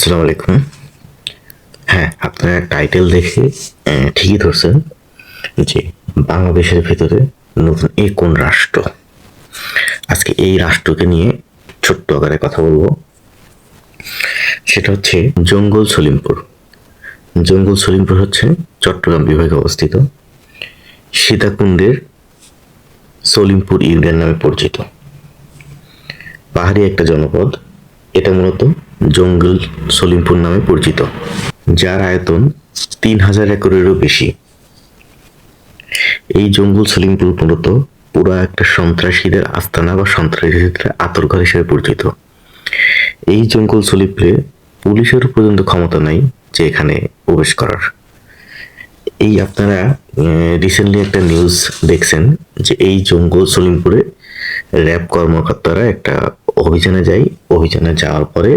আসসালামু আলাইকুম। হ্যাঁ আপনারা টাইটেল দেখে ঠিকই ধরছেন যে বাংলাদেশের ভেতরে নতুন এই কোন রাষ্ট্র? আজকে এই রাষ্ট্রকে নিয়ে ছোট্ট আকারে কথা বলব। সেটা হচ্ছে জঙ্গল সলিমপুর। জঙ্গল সলিমপুর হচ্ছে চট্টগ্রাম বিভাগে অবস্থিত। সীতাকুণ্ডের সলিমপুর ইউনিয়ন নামে পরিচিত। পাহাড়ি একটা জনপদ। এটা মূলত জঙ্গল সলিমপুর নামে পরিচিত, যার আয়তন তিন হাজার একরেরও বেশি। এই জঙ্গল সলিমপুর মূলত পুরো একটা সন্ত্রাসীদের আস্তানা বা সন্ত্রাসীদের আতরঘর হিসেবে পরিচিত। এই জঙ্গল সলিমপুরে পুলিশের পর্যন্ত ক্ষমতা নাই যে এখানে প্রবেশ করার। এই আপনারা রিসেন্টলি একটা নিউজ দেখছেন যে এই জঙ্গল সলিমপুরে র্যাব কর্মকর্তারা একটা অভিযানে যায়। অভিযানে যাওয়ার পরে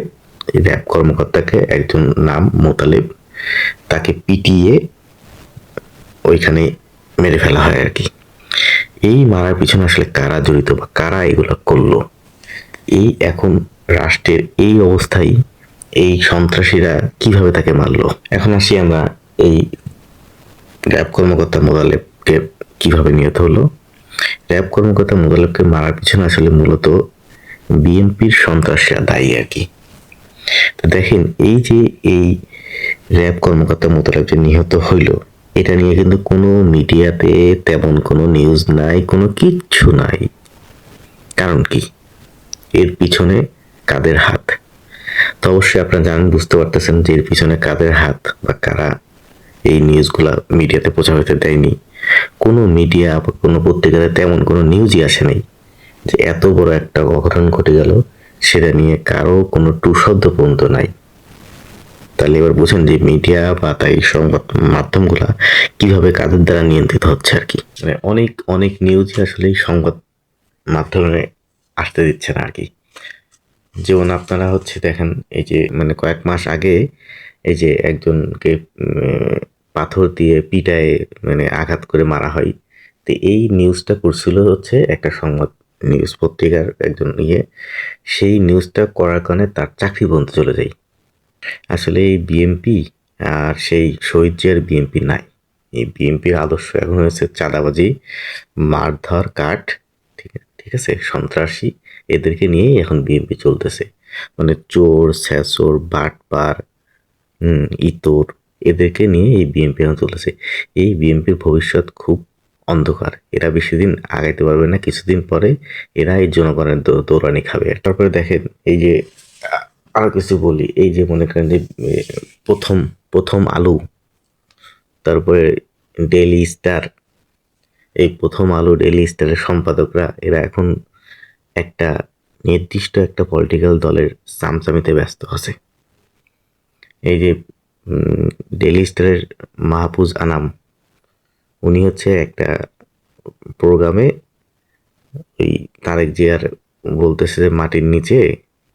র্যাব কর্মকর্তাকে একজন নাম মোতালেব, তাকে পিটিয়ে ওইখানে মেরে ফেলা হয় আর কি। এই মারার পিছনে আসলে কারা জড়িত বা কারা এগুলো করল? এই এখন রাষ্ট্রের এই অবস্থায় এই সন্ত্রাসীরা কীভাবে তাকে মারলো? এখন আসি আমরা এই র্যাব কর্মকর্তা মোদালেবকে কীভাবে নিহত হলো? র্যাব কর্মকর্তা মোদালেবকে মারার পিছনে আসলে মূলত বিএনপির সন্ত্রাসীরা দায়ী আর কি। তো দেখেন, এই যে এই র্যাব কর্মকর্তা মোতালেব যে নিহত হইল, এটা নিয়ে কিন্তু কোনো মিডিয়াতে তেমন কোনো নিউজ নাই, কোনো কিচ্ছু নাই। কারণ কি? এর পিছনে কাদের হাত? তো অবশ্যই আপনারা জানেন, বুঝতে পারতেছেন যে এর পিছনে কাদের হাত বা কারা এই নিউজগুলা মিডিয়াতে প্রচার হতে দেয়নি। কোনো মিডিয়া বা কোনো পত্রিকাতে তেমন কোনো নিউজই আসে নাই যে এত বড় একটা অঘটন ঘটে গেল সেটা নিয়ে কারও কোনো টু শব্দ পর্যন্ত নাই। তাহলে এবার বুঝেন যে মিডিয়া বা তাই সংবাদ মাধ্যমগুলা কীভাবে কাদের দ্বারা নিয়ন্ত্রিত হচ্ছে আর কি। মানে অনেক অনেক নিউজই আসলে সংবাদ মাধ্যমে আসতে দিচ্ছে না আর কি। যেমন আপনারা হচ্ছে দেখেন, এই যে মানে কয়েক মাস আগে এই যে একজনকে পাথর দিয়ে পিটায় মানে আঘাত করে মারা হয়, তো এই নিউজটা করছিল হচ্ছে একটা সংবাদ নিউজ পত্রিকার একজন ইয়ে সেই নিউজটা করার কারণে তার চাকরি বন্ধ চলে যায়। আসলে এই বিএমপি আর সেই শহীদ জিয়ার বিএমপি নাই। এই বিএনপির আদর্শ এখন হয়েছে চাঁদাবাজি, মারধর, কাঠ, ঠিক ঠিক আছে, সন্ত্রাসী, এদেরকে নিয়েই এখন বিএনপি চলতেছে। মানে চোর স্যাচোর বাটপার ইতর, এদেরকে নিয়ে এই বিএনপি এখন চলতেছে। এই বিএনপির ভবিষ্যৎ খুব অন্ধকার। এরা বেশি দিন আগাইতে পারবে না, কিছুদিন পরে এরা এই জনগণের দৌড়ানি খাবে। তারপরে দেখেন, এই যে আরও কিছু বলি। এই যে মনে করেন যে প্রথম প্রথম আলু, তারপরে ডেলি স্টার, এই প্রথম আলো ডেইলি স্টারের সম্পাদকরা, এরা এখন একটা নির্দিষ্ট একটা পলিটিক্যাল দলের চামচামিতে ব্যস্ত আছে। এই যে ডেইলি স্টারের মাহফুজ আনাম উনি হচ্ছে একটা প্রোগ্রামে ওই তারেক জিয়ার বলতেছে যে মাটির নিচে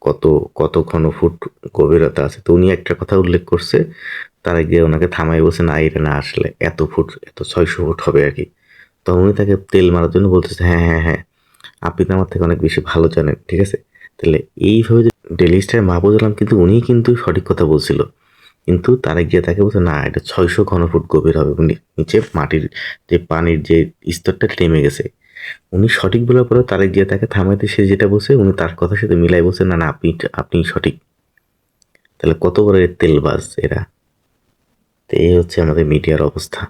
কত কত ঘন ফুট গভীরতা আছে। তো উনি একটা কথা উল্লেখ করছে, তারেক জিয়া ওনাকে থামাই বলছে, না, এটা না আসলে এত ফুট, এত ছয়শো ফুট হবে আর কি। তো উনি তাকে তেল মারার জন্য বলতেছে হ্যাঁ হ্যাঁ হ্যাঁ আপনি তো আমার থেকে অনেক বেশি ভালো জানেন, ঠিক আছে? তাহলে এইভাবে যে ডেলি স্টার মাহবুজ আলম কিন্তু উনি কিন্তু সঠিক কথা বলছিল। কিন্তু তারা গিয়ে তাকে বলছে, না, এটা ছয়শো ঘনফুট গভীর হবে নিচে মাটির যে পানির যে স্তরটা নেমে গেছে। উনি সঠিক বলার পরে তারা গিয়ে তাকে থামাইতে, সে যেটা বলছে, উনি তার কথার সাথে মিলাই বলছে, না না, আপনি আপনি সঠিক। তাহলে কত বড় তেল তেলবাজ এরা? তো এই হচ্ছে আমাদের মিডিয়ার অবস্থা।